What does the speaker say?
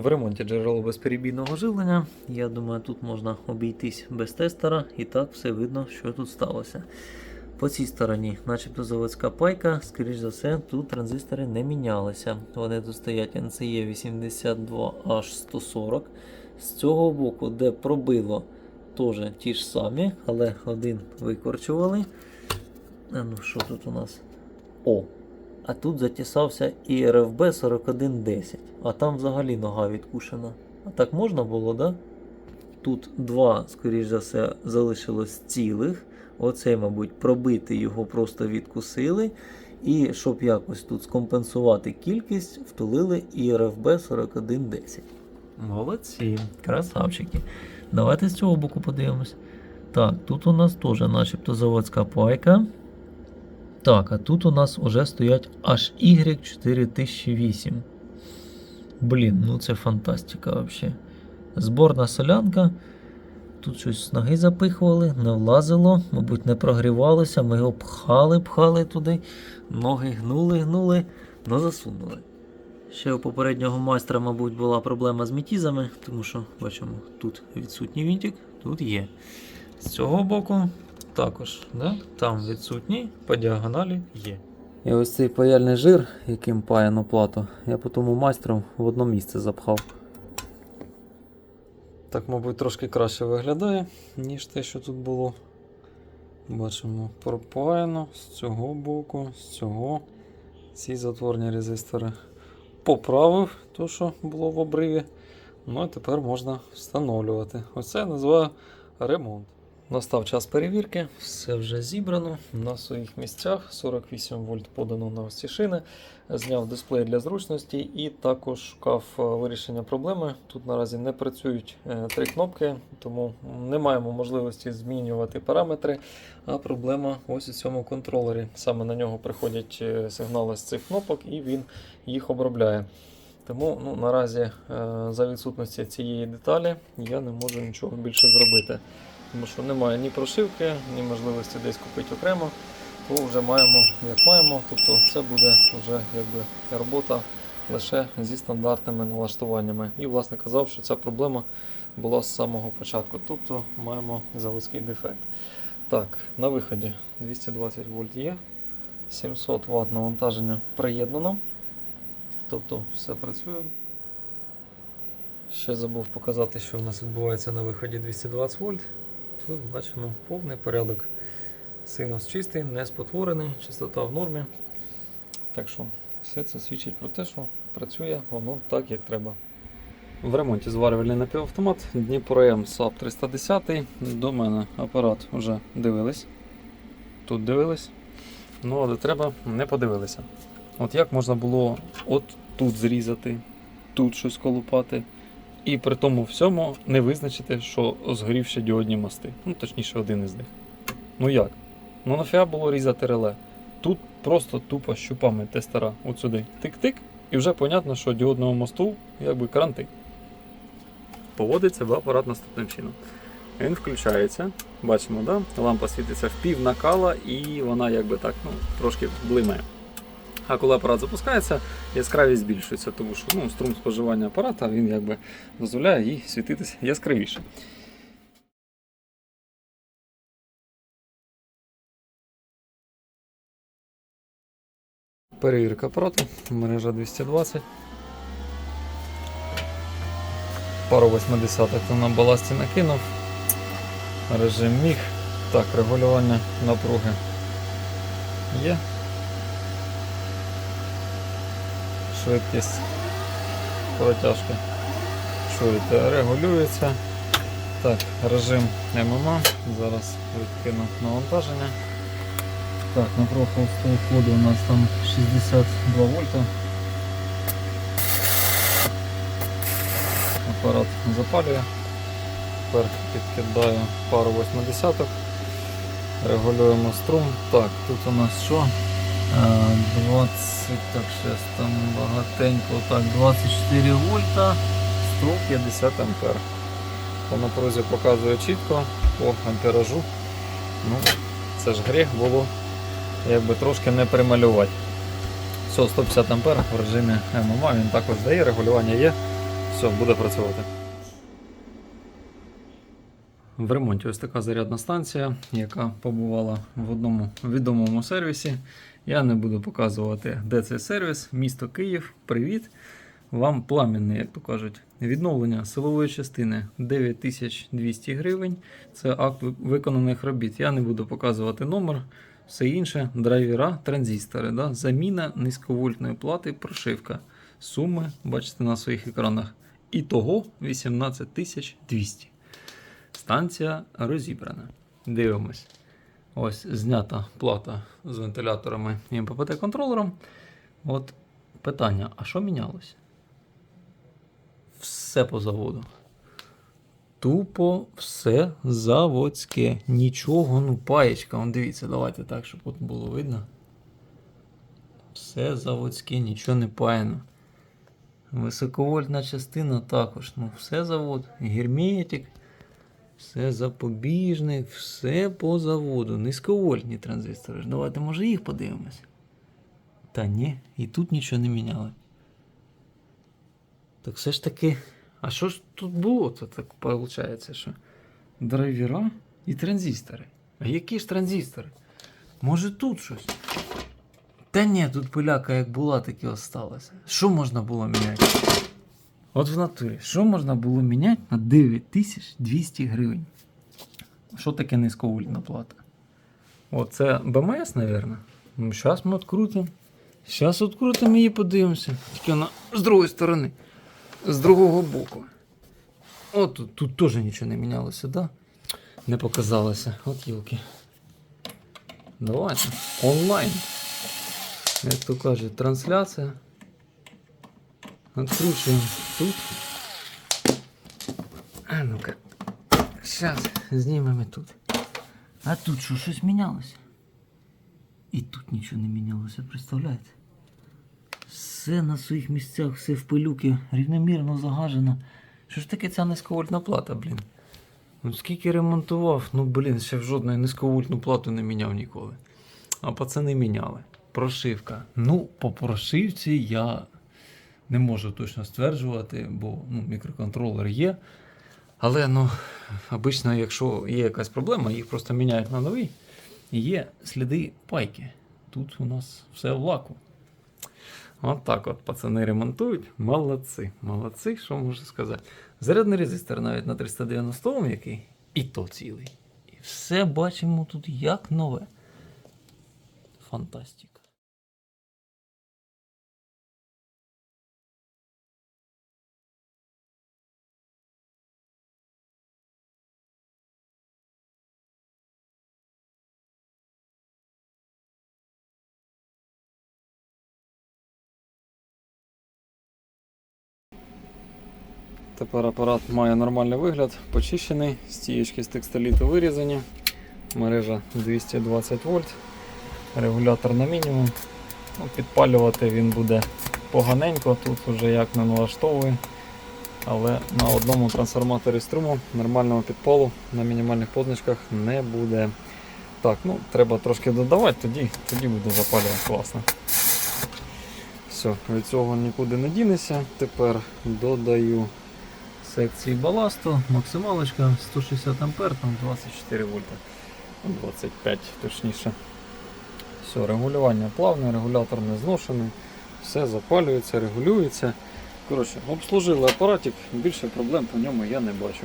в ремонті джерело безперебійного живлення. Я думаю, тут можна обійтись без тестера, і так все видно, що тут сталося. По цій стороні, начебто заводська пайка, скоріш за все, тут транзистори не мінялися. Вони тут стоять NCE 82H140. З цього боку, де пробило, теж ті ж самі, але один викорчували. А ну що тут у нас? О! А тут затісався і РФБ 4110, а там взагалі нога відкушена. А так можна було, да? Тут два, скоріш за все, залишилось цілих. Оцей, мабуть, пробити його просто відкусили. І щоб якось тут скомпенсувати кількість, втулили і РФБ 4110. Молодці, красавчики. Давайте з цього боку подивимось. Так, тут у нас теж начебто заводська пайка. Так, а тут у нас вже стоять HY4008. Блін, ну це фантастика взагалі. Зборна солянка. Тут щось з ноги запихували, не влазило, мабуть, не прогрівалося. Ми його пхали, пхали туди, ноги гнули, гнули, но засунули. Ще у попереднього майстра, мабуть, була проблема з мітізами, тому що бачимо, тут відсутній вінтик, тут є. З цього боку також, да? там відсутній, по діагоналі є. І ось цей паяльний жир, яким паяно плату, я по тому майстру в одно місце запхав. Так, мабуть, трошки краще виглядає, ніж те, що тут було. Бачимо, пропаяно з цього боку, з цього. Ці затворні резистори поправив те, що було в обриві. Ну і тепер можна встановлювати. Оце я називаю ремонт. Настав час перевірки, все вже зібрано на своїх місцях. 48 вольт подано на ці шини. Зняв дисплей для зручності і також шукав е, вирішення проблеми. Тут наразі не працюють е, три кнопки, тому не маємо можливості змінювати параметри. А проблема ось у цьому контролері. Саме на нього приходять е, сигнали з цих кнопок, і він їх обробляє. Тому ну, наразі за відсутності цієї деталі я не можу нічого більше зробити. Тому що немає ні прошивки, ні можливості десь купити окремо, то вже маємо як маємо. Тобто це буде вже якби робота лише зі стандартними налаштуваннями. І, власне, казав, що ця проблема була з самого початку. Тобто маємо заводський дефект. Так, на виході 220 вольт є, 700 Вт навантаження приєднано. Тобто все працює. Ще забув показати, що у нас відбувається на виході 220 вольт. Тут бачимо повний порядок. Синус чистий, не спотворений, частота в нормі. Так що все це свідчить про те, що працює воно так, як треба. В ремонті зварювальний напівавтомат Дніпро М САП 310. До мене апарат вже дивились. Тут дивились. Ну, але треба, не подивилися. От як можна було от тут зрізати, тут щось колупати, і при тому всьому не визначити, що згорівші діодні мости. Ну, точніше, один із них. Ну як? Ну нафіга було різати реле. Тут просто тупо щупами тестера от сюди. Тик-тик, і вже понятно, що діодному мосту якби кранти. Поводить себе апарат наступним чином. Він включається, бачимо, да? лампа світиться в пів накала і вона якби так ну, трошки блимає. А коли апарат запускається, яскравість збільшується, тому що ну, струм споживання апарата він якби дозволяє їй світитися яскравіше. Перевірка апарату, мережа 220. Пару 80 там на баласті накинув. Режим міг. Так, регулювання напруги є. Швидкість протяжки. Чуєте, регулюється. Так, режим ММА. Зараз відкину навантаження. Так, напруга холостого ходу у нас там 62 вольта. Апарат запалює. Тепер підкидаю пару 80 Регулюємо струм. Так, тут у нас що? А, 20, так зараз там багатенько, так, 24 вольта, 150 ампер. По напрузі показує чітко, по амперажу. Ну, це ж гріх було якби трошки не прималювати. Все, 150 ампер в режимі ММА, він також дає, регулювання є. Все, буде працювати. В ремонті ось така зарядна станція, яка побувала в одному відомому сервісі. Я не буду показувати, де цей сервіс. Місто Київ. Привіт. Вам пламінний, як то кажуть. Відновлення силової частини 9200 гривень. Це акт виконаних робіт. Я не буду показувати номер. Все інше, драйвера, транзистори, да? заміна низьковольтної плати, прошивка. Суми бачите на своїх екранах. І того 18200. Станція розібрана. Дивимось. Ось знята плата з вентиляторами і МППТ-контролером. От питання: а що мінялося? Все по заводу. Тупо все заводське. Нічого, ну, паєчка. Вон дивіться, давайте так, щоб от було видно. Все заводське, нічого не паяно. Високовольтна частина також. Ну, все завод. Герметик. Все запобіжник, все по заводу. Низьковольтні транзистори. Давайте, може, їх подивимось. Та ні, і тут нічого не міняли. Так все ж таки. А що ж тут було? То так виходить, що драйвера і транзистори. А які ж транзистори? Може тут щось? Та ні, тут пиляка як була, так і осталася. Що можна було міняти? От в натурі, що можна було міняти на 9200 гривень? Що таке низьковольтна плата? О, це БМС, мабуть. Ну, зараз ми відкрутимо. Зараз відкрутимо і подивимося. Тільки вона з другої сторони, з другого боку. От тут, тут теж нічого не мінялося, да? Не показалося. От йолки. Давайте. Онлайн. Як то кажуть, трансляція. Откручуємо тут. А ну-ка. Зараз знімемо тут. А тут що, щось мінялося? І тут нічого не мінялося, представляєте? Все на своїх місцях, все в пилюки, рівномірно загажено. Що ж таке ця низьковольтна плата, блін? Ну скільки ремонтував, ну блін, ще в жодної низьковольтну плату не міняв ніколи. А пацани міняли. Прошивка. Ну, по прошивці я не можу точно стверджувати, бо ну, мікроконтролер є. Але ну, обично, якщо є якась проблема, їх просто міняють на новий. І є сліди пайки. Тут у нас все в лаку. От так от пацани ремонтують. Молодці. Молодці, що можу сказати. Зарядний резистор навіть на 390 Ом який, і то цілий. І все бачимо тут як нове. Фантастика. Тепер апарат має нормальний вигляд, почищений, стієчки з текстоліту вирізані, мережа 220 вольт, регулятор на мінімум. Ну, підпалювати він буде поганенько, тут вже як не налаштовує. Але на одному трансформаторі струму нормального підпалу на мінімальних позначках не буде. Так, ну треба трошки додавати, тоді, тоді буде запалювати класно. Все, від цього нікуди не дінеся. Тепер додаю секції баласту, максималочка 160 А, там 24 вольта. Ну, 25 точніше. Все, регулювання плавне, регулятор не зношений, все запалюється, регулюється. Коротше, обслужили апаратик, більше проблем по ньому я не бачу.